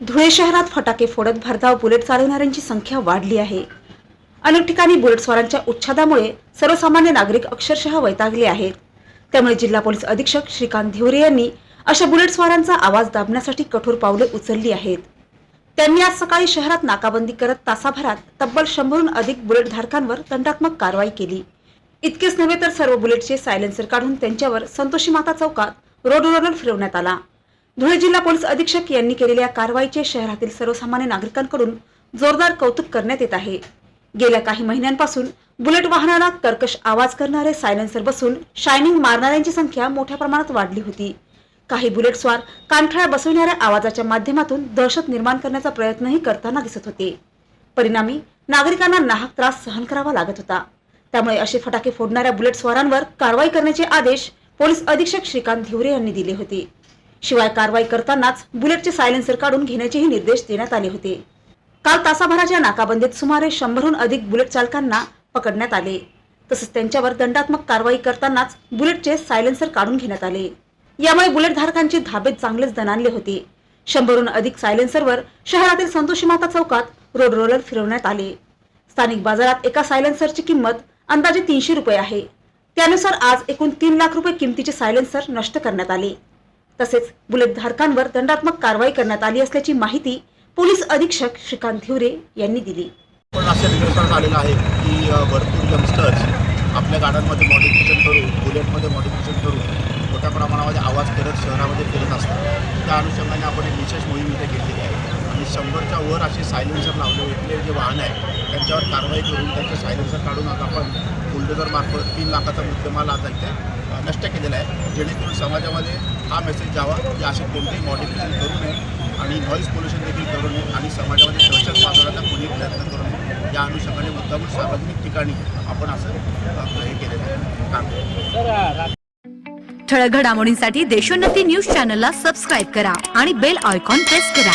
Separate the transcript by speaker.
Speaker 1: धुळे शहरात फटाके फोडत भरधाव बुलेट चालवणाऱ्यांची संख्या वाढली आहे. अनेक ठिकाणी बुलेटस्वारांच्या उच्छादामुळे सर्वसामान्य नागरिक अक्षरशः वैतागले आहेत. त्यामुळे जिल्हा पोलीस अधीक्षक श्रीकांत धिवरे यांनी अशा बुलेटस्वारांचा आवाज दाबण्यासाठी कठोर पावले उचलली आहेत. त्यांनी आज सकाळी शहरात नाकाबंदी करत तासाभरात तब्बल शंभरहून अधिक बुलेट धारकांवर दंडात्मक कारवाई केली. इतकेच नव्हे तर सर्व बुलेटचे सायलेन्सर काढून त्यांच्यावर संतोषी माता चौकात रोड रोलर फिरवण्यात आला. धुळे जिल्हा पोलीस अधीक्षक यांनी केलेल्या कारवाईचे शहरातील सर्वसामान्य नागरिकांकडून जोरदार कौतुक करण्यात येत आहे. गेल्या काही महिन्यांपासून बुलेट वाहनाला कर्कश आवाज करणारे सायलेन्सर बसून शायनिंग मारणाऱ्यांची संख्या मोठ्या प्रमाणात वाढली होती. काही बुलेटस्वार कानठळ्या बसविणाऱ्या आवाजाच्या माध्यमातून दहशत निर्माण करण्याचा प्रयत्नही करताना दिसत होते. परिणामी नागरिकांना नाहक त्रास सहन करावा लागत होता. त्यामुळे असे फटाके फोडणाऱ्या बुलेटस्वारांवर कारवाई करण्याचे आदेश पोलीस अधीक्षक श्रीकांत धिवरे यांनी दिले होते. शिवाय कारवाई करतानाच बुलेटचे सायलेन्सर काढून घेण्याचेही निर्देश देण्यात आले होते. काल तासाभराच्या नाकाबंदीत सुमारे शंभरहून अधिक बुलेट चालकांना पकडण्यात आले. तसंच त्यांच्यावर दंडात्मक कारवाई करतानाच बुलेटचे सायलेन्सर काढून घेण्यात आले. यामुळे बुलेट धारकांचे धाबे चांगलेच दणाणले होते. शंभरहून अधिक सायलेन्सरवर शहरातील संतोषी माता चौकात रोड रोलर फिरवण्यात आले. स्थानिक बाजारात एका सायलेन्सरची किंमत अंदाजे तीनशे रुपये आहे. त्यानुसार आज एकूण तीन लाख रुपये किमतीचे सायलेन्सर नष्ट करण्यात आले. तसेच बुलेटधारकांवर दंडात्मक कारवाई करण्यात आली असल्याची माहिती पोलीस अधीक्षक श्रीकांत हिवरे यांनी दिली.
Speaker 2: पण असं निदर्शनास आलेलं आहे की भरपूर यंगस्टर्स आपल्या गाड्यांमध्ये मॉडिफिकेशन करून बुलेटमध्ये मॉडिफिकेशन करून मोठ्या प्रमाणामध्ये आवाज करत शहरामध्ये फिरत असतात. त्या अनुषंगाने आपण एक विशेष मोहीम इथे घेतलेली आहे. आणि शंभरच्या वर असे सायलेन्सर लावले इथले जे वाहन आहे त्यांच्यावर कारवाई करून त्यांचे सायलेन्सर काढून आता आपण बुलडोजर मार्फत तीन लाखाचा मुद्देमाल आज इथे नष्ट केलेला आहे. जेणेकरून समाजामध्ये हा मेसेज जावा की असे कोणतेही मॉडिफिकेशन करू नये आणि नॉईज पोल्युशन देखील करू नये आणि समाजामध्ये दहशत माजवण्याचा कोणी प्रयत्न करू नये. या अनुषंगाने मुद्दामून सार्वजनिक ठिकाणी आपण असं हे केलेलं आहे. काम
Speaker 3: ठळक घडामोडींसाठी देशोन्नती न्यूज चॅनलला सबस्क्राईब करा आणि बेल आयकॉन प्रेस करा.